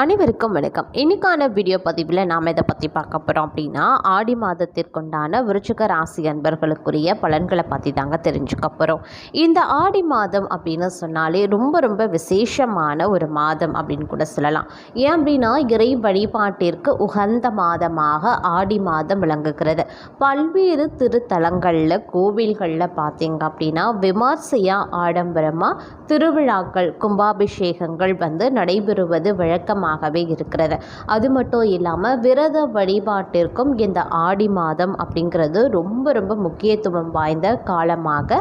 அனைவருக்கும் வணக்கம். இன்னைக்கான வீடியோ பதிவில் நாம் இதை பற்றி பார்க்க போகிறோம் அப்படின்னா ஆடி மாதத்திற்குண்டான விருச்சிக ராசி அன்பர்களுக்குரிய பலன்களை பற்றி தாங்க தெரிஞ்சுக்க போகிறோம் இந்த ஆடி மாதம் அப்படின்னு சொன்னாலே ரொம்ப ரொம்ப விசேஷமான ஒரு மாதம் அப்படின்னு கூட சொல்லலாம். ஏன் அப்படின்னா இறை வழிபாட்டிற்கு உகந்த மாதமாக ஆடி மாதம் விளங்குகிறது. பல்வேறு திருத்தலங்களில் கோவில்களில் பார்த்தீங்க அப்படின்னா விமர்சையாக ஆடம்பரமாக திருவிழாக்கள் கும்பாபிஷேகங்கள் வந்து நடைபெறுவது வழக்கமாக அதிகமாகவே இருக்கிறது. அது மட்டும் இல்லாமல் விரத வழிபாட்டிற்கும் இந்த ஆடி மாதம் அப்படிங்கிறது ரொம்ப ரொம்ப முக்கியத்துவம் வாய்ந்த காலமாக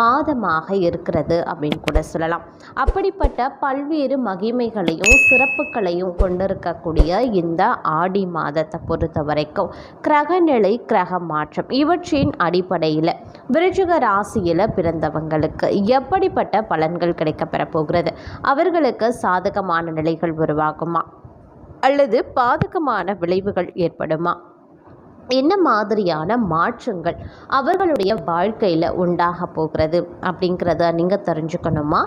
மாதமாக இருக்கிறது அப்படின்னு கூட சொல்லலாம். அப்படிப்பட்ட பல்வேறு மகிமைகளையும் சிறப்புகளையும் கொண்டிருக்கக்கூடிய இந்த ஆடி மாதத்தை பொறுத்த வரைக்கும் கிரகநிலை கிரக மாற்றம் இவற்றின் அடிப்படையில் விருச்சிக ராசியில் பிறந்தவங்களுக்கு எப்படிப்பட்ட பலன்கள் கிடைக்கப்பெற போகிறது? அவர்களுக்கு சாதகமான நிலைகள் உருவாகும். அல்லது பாதகமான விளைவுகள் ஏற்படுமா? என்ன மாதிரியான மாற்றங்கள் அவர்களுடைய வாழ்க்கையில் உண்டாக போகிறது அப்படிங்கிறத நீங்கள் தெரிஞ்சுக்கணுமா?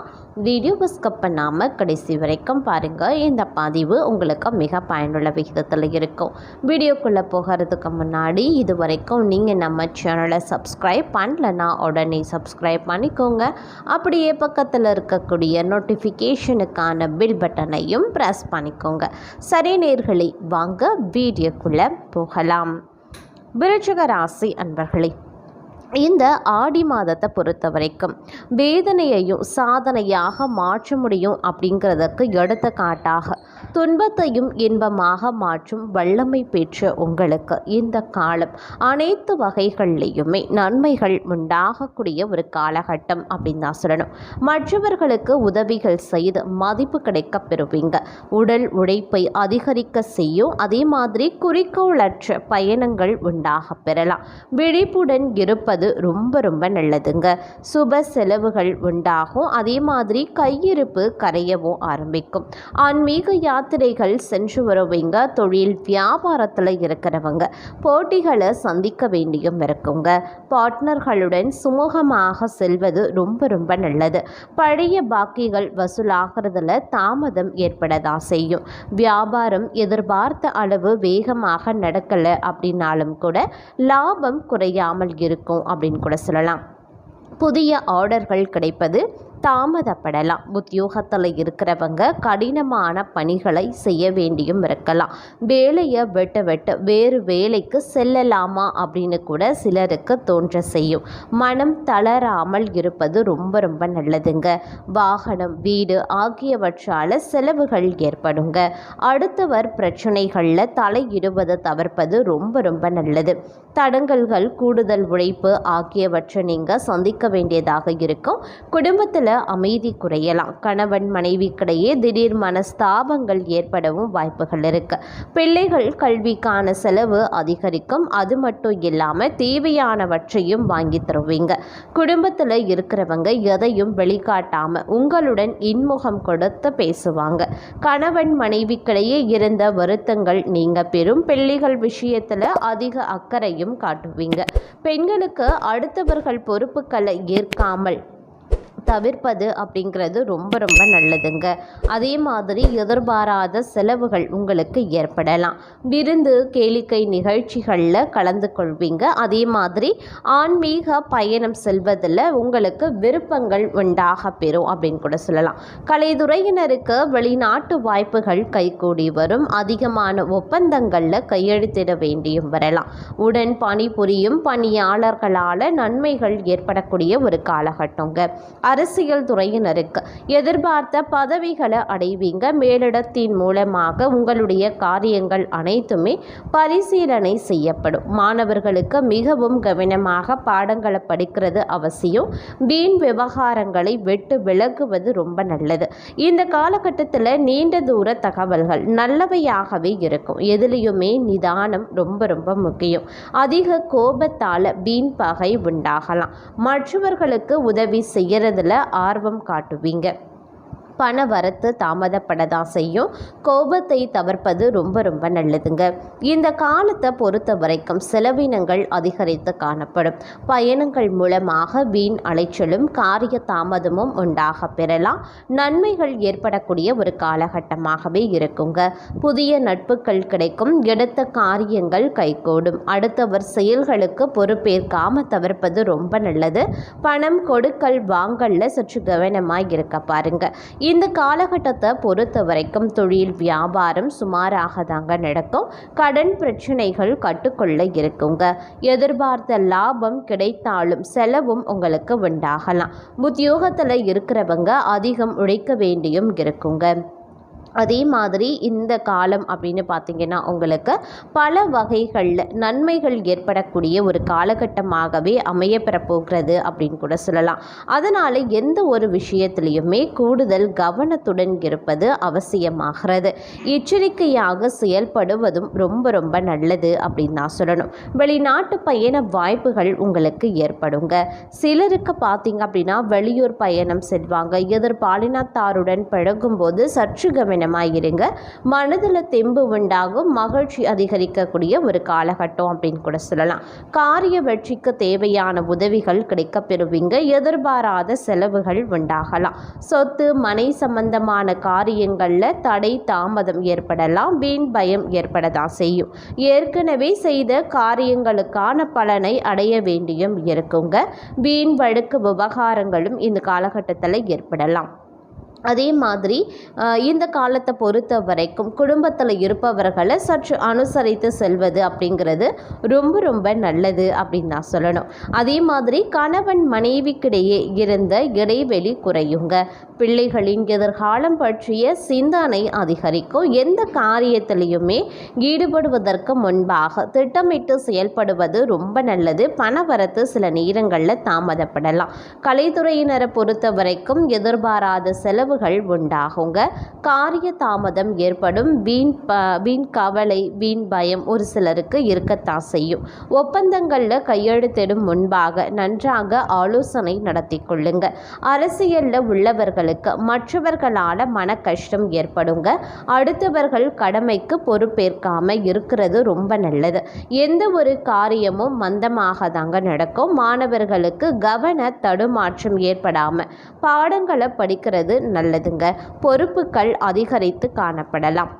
வீடியோவை ஸ்கப் பண்ணாமல் கடைசி வரைக்கும் பாருங்கள் இந்த பதிவு உங்களுக்கு மிக பயனுள்ள விகிதத்தில் இருக்கும். வீடியோக்குள்ளே போகிறதுக்கு முன்னாடி இது வரைக்கும் நீங்கள் நம்ம சேனலை சப்ஸ்கிரைப் பண்ணலன்னா உடனே சப்ஸ்கிரைப் பண்ணிக்கோங்க. அப்படியே பக்கத்தில் இருக்கக்கூடிய நோட்டிஃபிகேஷனுக்கான பில் பட்டனையும் ப்ரெஸ் பண்ணிக்கோங்க. சரி நேர்களை வாங்க வீடியோக்குள்ளே போகலாம். விருச்சிக ராசி அன்பர்களே இந்த ஆடி மாதத்தை பொறுத்த வரைக்கும் வேதனையையும் சாதனையாக மாற்ற முடியும் அப்படிங்கிறதுக்கு எடுத்துக்காட்டாக துன்பத்தையும் இன்பமாக மாற்றும் வல்லமை பெற்ற உங்களுக்கு இந்த காலம் அனைத்து வகைகள்லேயுமே நன்மைகள் உண்டாகக்கூடிய ஒரு காலகட்டம் அப்படின்னு தான் சொல்லணும். மற்றவர்களுக்கு உதவிகள் செய்து மதிப்பு கிடைக்க பெறுவீங்க. உடல் உழைப்பை அதிகரிக்க செய்யும் அதே மாதிரி குறிக்கோளற்ற பயணங்கள் உண்டாக பெறலாம். விழிப்புடன் இருப்பது ரொம்ப ரொம்ப நல்லதுங்க. சுப செலவுகள் உண்டாகும். அதே மாதிரி கையிருப்பு கரையவும் ஆரம்பிக்கும். ஆன்மீக யாத்திரைகள் சென்று வருவீங்க. தொழில் வியாபாரத்தில் இருக்கிறவங்க. போட்டிகளை சந்திக்க வேண்டியும் இருக்குங்க. பார்ட்னர்களுடன் சுமூகமாக செல்வது ரொம்ப ரொம்ப நல்லது. பழைய பாக்கிகள் வசூலாகிறதுல தாமதம் ஏற்படதா செய்யும். வியாபாரம் எதிர்பார்த்த அளவு வேகமாக நடக்கலை அப்படின்னாலும் கூட லாபம் குறையாமல் இருக்கும் அப்படின்னு கூட சொல்லலாம். புதிய ஆர்டர்கள் கிடைப்பது தாமதப்படலாம். உத்தியோகத்தில் இருக்கிறவங்க கடினமான பணிகளை செய்ய வேண்டியும் இருக்கலாம். வேலையை வெட்ட வெட்ட வேறு வேலைக்கு செல்லலாமா அப்படின்னு கூட சிலருக்கு தோன்ற செய்யும். மனம் தளராமல் இருப்பது ரொம்ப ரொம்ப நல்லதுங்க. வாகனம் வீடு ஆகியவற்றால் செலவுகள் ஏற்படுங்க. அடுத்தவர் பிரச்சனைகளில் தலையிடுவதை தவிர்ப்பது ரொம்ப ரொம்ப நல்லது. தடங்கல்கள் கூடுதல் உழைப்பு ஆகியவற்றை நீங்கள் சந்திக்க வேண்டியதாக இருக்கும். குடும்பத்தில் அமைதி குறையலாம். கணவன் மனைவிக்கிடையே திடீர் மனஸ்தாபங்கள் ஏற்படவும் வாய்ப்புகள் இருக்கு. பிள்ளைகள் கல்விக்கான செலவு அதிகரிக்கும். அது மட்டும் இல்லாமல் தேவையானவற்றையும் வாங்கி தருவீங்க. குடும்பத்தில் இருக்கிறவங்க எதையும் வெளிக்காட்டாம உங்களுடன் இன்முகம் கொடுத்து பேசுவாங்க. கணவன் மனைவிக்கிடையே இருந்த வருத்தங்கள் நீங்க பெறும். பிள்ளைகள் விஷயத்தில் அதிக அக்கறையும் காட்டுவீங்க. பெண்களுக்கு அடுத்தவர்கள் பொறுப்புகளை ஏற்காமல் தவிர்ப்பது அப்படிங்கிறது ரொம்ப ரொம்ப நல்லதுங்க. அதே மாதிரி எதிர்பாராத செலவுகள் உங்களுக்கு ஏற்படலாம். விருந்து கேளிக்கை நிகழ்ச்சிகளில் கலந்து கொள்வீங்க. அதே மாதிரி ஆன்மீக பயணம் செல்வதில் உங்களுக்கு விருப்பங்கள் உண்டாக பெறும் அப்படின்னு கூட சொல்லலாம். கலைத்துறையினருக்கு வெளிநாட்டு வாய்ப்புகள் கைகூடி வரும். அதிகமான ஒப்பந்தங்களில் கையெழுத்திட வேண்டியும் வரலாம். உடன் பணிபுரியும் பணியாளர்களால் நன்மைகள் ஏற்படக்கூடிய ஒரு காலகட்டங்க. அரசியல் துறையினருக்கு எதிர்பார்த்த பதவிகளை அடைவீங்க. மேலிடத்தின் மூலமாக உங்களுடைய காரியங்கள் அனைத்துமே பரிசீலனை செய்யப்படும். மாணவர்களுக்கு மிகவும் கவனமாக பாடங்களை படிக்கிறது அவசியம். வீண் விவகாரங்களை விட்டு விலகுவது ரொம்ப நல்லது. இந்த காலகட்டத்தில் நீண்ட தூர தகவல்கள் நல்லவையாகவே இருக்கும். எதுலேயுமே நிதானம் ரொம்ப ரொம்ப முக்கியம். அதிக கோபத்தால் வீண் பகை உண்டாகலாம். மற்றவர்களுக்கு உதவி செய்யறதுல ஆர்வம் காட்டுவீங்க. பண வரத்து தாமதப்பட தான் செய்யும். கோபத்தை தவிர்ப்பது ரொம்ப ரொம்ப நல்லதுங்க. இந்த காலத்தை பொறுத்த வரைக்கும் செலவினங்கள் அதிகரித்து காணப்படும். பயணங்கள் மூலமாக வீண் அலைச்சலும் காரிய தாமதமும் உண்டாக பெறலாம். நன்மைகள் ஏற்படக்கூடிய ஒரு காலகட்டமாகவே இருக்குங்க. புதிய நட்புகள் கிடைக்கும். எடுத்த காரியங்கள் கைகூடும். அடுத்தவர் செயல்களுக்கு பொறுப்பேற்காம தவிர்ப்பது ரொம்ப நல்லது. பணம் கொடுக்கல் வாங்கல்ல சற்று கவனமாக இருக்க பாருங்க. இந்த காலகட்டத்தை பொறுத்த வரைக்கும் தொழில் வியாபாரம் சுமாராக தாங்க நடக்கும். கடன் பிரச்சனைகள் கட்டுக்குள்ள இருக்குங்க. எதிர்பார்த்த லாபம் கிடைத்தாலும் செலவும் உங்களுக்கு உண்டாகலாம். உத்தியோகத்தில் இருக்கிறவங்க அதிகம் உழைக்க வேண்டியும் இருக்குங்க. அதே மாதிரி இந்த காலம் அப்படின்னு பார்த்தீங்கன்னா உங்களுக்கு பல வகைகளில் நன்மைகள் ஏற்படக்கூடிய ஒரு காலகட்டமாகவே அமைய போகிறது அப்படின்னு கூட சொல்லலாம். அதனால் எந்த ஒரு விஷயத்துலையுமே கூடுதல் கவனத்துடன் இருப்பது அவசியமாகிறது. எச்சரிக்கையாக செயல்படுவதும் ரொம்ப ரொம்ப நல்லது அப்படின்னு தான் சொல்லணும். வெளிநாட்டு பயண வாய்ப்புகள் உங்களுக்கு ஏற்படுங்க. சிலருக்கு பார்த்தீங்க அப்படின்னா வெளியூர் பயணம் செல்வாங்க. எதிர்பாலினத்தாருடன் பழகும்போது சற்று கவனமாக இருங்க மனதில் தெம்பு உண்டாகும். மகிழ்ச்சி அதிகரிக்கக்கூடிய ஒரு காலகட்டம் அப்படின்னு கூட சொல்லலாம். காரிய வெற்றிக்கு தேவையான உதவிகள் கிடைக்க பெறுவீங்க எதிர்பாராத செலவுகள் உண்டாகலாம். சொத்து மனை சம்பந்தமான காரியங்களில் தடை தாமதம் ஏற்படலாம். வீண் பயம் ஏற்படதான் செய்யும். ஏற்கனவே செய்த காரியங்களுக்கான பலனை அடைய வேண்டியும் இருக்குங்க. வீண் வழக்கு விவகாரங்களும் இந்த காலகட்டத்தில் ஏற்படலாம். அதே மாதிரி இந்த காலத்தை பொறுத்த வரைக்கும் குடும்பத்தில் இருப்பவர்களை சற்று அனுசரித்து செல்வது அப்படிங்கிறது ரொம்ப ரொம்ப நல்லது அப்படின்னு நான் சொல்லணும். அதே மாதிரி கணவன் மனைவிக்கிடையே இருந்த இடைவெளி குறையுங்க. பிள்ளைகளின் எதிர்காலம் பற்றிய சிந்தனை அதிகரிக்கும். எந்த காரியத்திலையுமே ஈடுபடுவதற்கு முன்பாக திட்டமிட்டு செயல்படுவது ரொம்ப நல்லது. பணவரத்து சில நேரங்களில் தாமதப்படலாம். கலைத்துறையினரை பொறுத்த வரைக்கும் எதிர்பாராத செலவு செலவுகள் உண்டாகுங்க. காரிய தாமதம் ஏற்படும். வீண் வீண் கவலை வீண் பயம் ஒரு சிலருக்கு இருக்கத்தான் செய்யும். ஒப்பந்தங்களில் கையெழுத்திடும் முன்பாக நன்றாக ஆலோசனை நடத்தி கொள்ளுங்க. அரசியலில் உள்ளவர்களுக்கு மற்றவர்களால் மன கஷ்டம் ஏற்படுங்க. அடுத்தவர்கள் கடமைக்கு பொறுப்பேற்காமல் இருக்கிறது ரொம்ப நல்லது. எந்த ஒரு காரியமும் மந்தமாக தாங்க நடக்கும். மாணவர்களுக்கு கவன தடுமாற்றம் ஏற்படாமல் பாடங்களை படிக்கிறது நல்லதுங்க. பொறுப்புகள் அதிகரித்து காணப்படலாம்.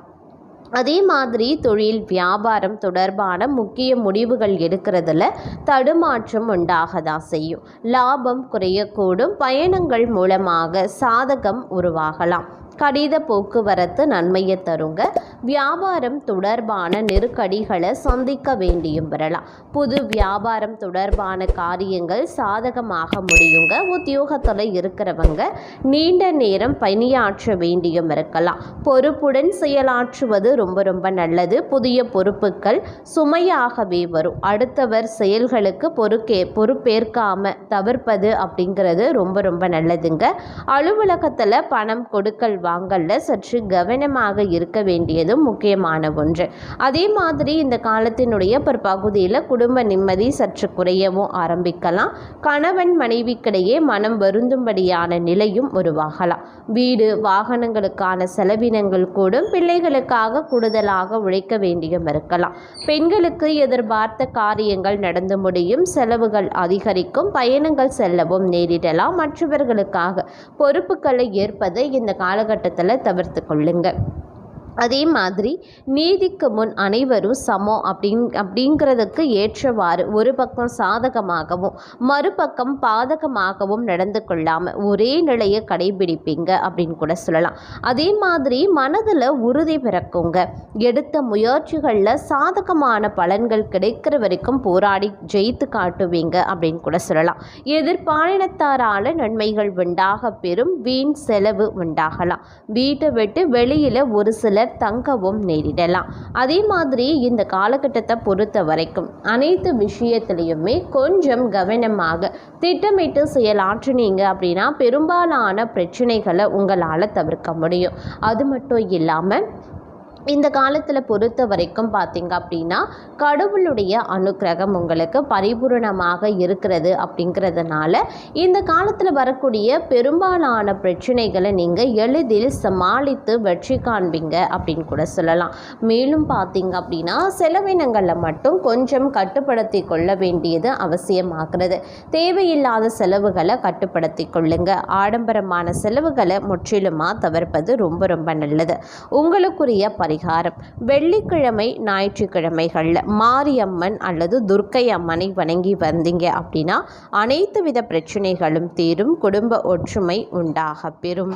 அதே மாதிரி தொழில் வியாபாரம் தொடர்பான முக்கிய முடிவுகள் எடுக்கிறதுல தடுமாற்றம் உண்டாக தான் செய்யும். லாபம் குறையக்கூடும். பயணங்கள் மூலமாக சாதகம் உருவாகலாம். கடித போக்குவரத்து நன்மையை தருங்க. வியாபாரம் தொடர்பான நெருக்கடிகளை சந்திக்க வேண்டியும் வரலாம். புது வியாபாரம் தொடர்பான காரியங்கள் சாதகமாக முடியுங்க. உத்தியோகத்தில் இருக்கிறவங்க நீண்ட நேரம் பணியாற்ற வேண்டியும் இருக்கலாம். பொறுப்புடன் செயலாற்றுவது ரொம்ப ரொம்ப நல்லது. புதிய பொறுப்புகள் சுமையாகவே வரும். அடுத்தவர் செயல்களுக்கு பொறுக்கே பொறுப்பேற்காம தவிர்ப்பது அப்படிங்கிறது ரொம்ப ரொம்ப நல்லதுங்க. அலுவலகத்தில் பணம் கொடுக்கல் வாங்கல்ல. சற்று கவனமாக இருக்க வேண்டியதும் முக்கியமான ஒன்று. அதே மாதிரி இந்த காலத்தினுடைய பிற்பகுதியில் குடும்ப நிம்மதி சற்று குறையவும் ஆரம்பிக்கலாம். கணவன் மனைவிக்கிடையே மனம் வருந்தும்படியான நிலையும் உருவாகலாம். வீடு வாகனங்களுக்கான செலவினங்கள் கூடும். பிள்ளைகளுக்காக கூடுதலாக உழைக்க வேண்டியும் இருக்கலாம். பெண்களுக்கு எதிர்பார்த்த காரியங்கள் நடந்து முடியும். செலவுகள் அதிகரிக்கும். பயணங்கள் செல்லவும் நேரிடலாம். மற்றவர்களுக்காக பொறுப்புகளை ஏற்பதை இந்த காலகட்டத்தில் போராட்டத்தில் தவிர்த்து கொள்ளுங்கள் அதே மாதிரி நீதிக்கு முன் அனைவரும் சமம் அப்படின் அப்படிங்கிறதுக்கு ஏற்றவாறு ஒரு பக்கம் சாதகமாகவும் மறுபக்கம் பாதகமாகவும் நடந்து கொள்ளாமல் ஒரே நிலையை கடைபிடிப்பீங்க அப்படின்னு கூட சொல்லலாம். அதே மாதிரி மனதில் உறுதி பிறக்குங்க. எடுத்த முயற்சிகளில் சாதகமான பலன்கள் கிடைக்கிற வரைக்கும் போராடி ஜெயித்து காட்டுவீங்க அப்படின்னு கூட சொல்லலாம். எதிர்பாலினத்தாரால நன்மைகள் உண்டாக பெறும் வீண் செலவு உண்டாகலாம். வீட்டை விட்டு வெளியில் ஒரு சிலர் தங்கவும் நேரிடலாம். அதே மாதிரி இந்த காலகட்டத்தை பொறுத்த வரைக்கும் அனைத்து விஷயத்திலையுமே கொஞ்சம் கவனமாக திட்டமிட்டு செயலாற்றினீங்க அப்படின்னா பெரும்பாலான பிரச்சனைகளை உங்களால் தவிர்க்க முடியும். அது மட்டும் இல்லாமல் இந்த காலத்தில் பொறுத்த வரைக்கும் பார்த்தீங்க அப்படின்னா கடவுளுடைய அனுக்கிரகம் உங்களுக்கு பரிபூரணமாக இருக்கிறது அப்படிங்கிறதுனால இந்த காலத்தில் வரக்கூடிய பெரும்பாலான பிரச்சனைகளை நீங்கள் எளிதில் சமாளித்து வெற்றி காண்பீங்க அப்படின்னு கூட சொல்லலாம். மேலும் பார்த்தீங்க அப்படின்னா செலவினங்களில் மட்டும் கொஞ்சம் கட்டுப்படுத்தி கொள்ள வேண்டியது அவசியமாகிறது. தேவையில்லாத செலவுகளை கட்டுப்படுத்தி கொள்ளுங்க. ஆடம்பரமான செலவுகளை முற்றிலுமாக தவிர்ப்பது ரொம்ப ரொம்ப நல்லது. உங்களுக்குரிய பரி பரிகாரம். வெள்ளிக்கிழமை ஞாயிற்றுக்கிழமைகளில் மாரியம்மன் அல்லது துர்க்கை அம்மனை வணங்கி வந்தீங்க அப்படின்னா அனைத்து வித பிரச்சனைகளும் தீரும். குடும்ப ஒற்றுமை உண்டாக பெறும்.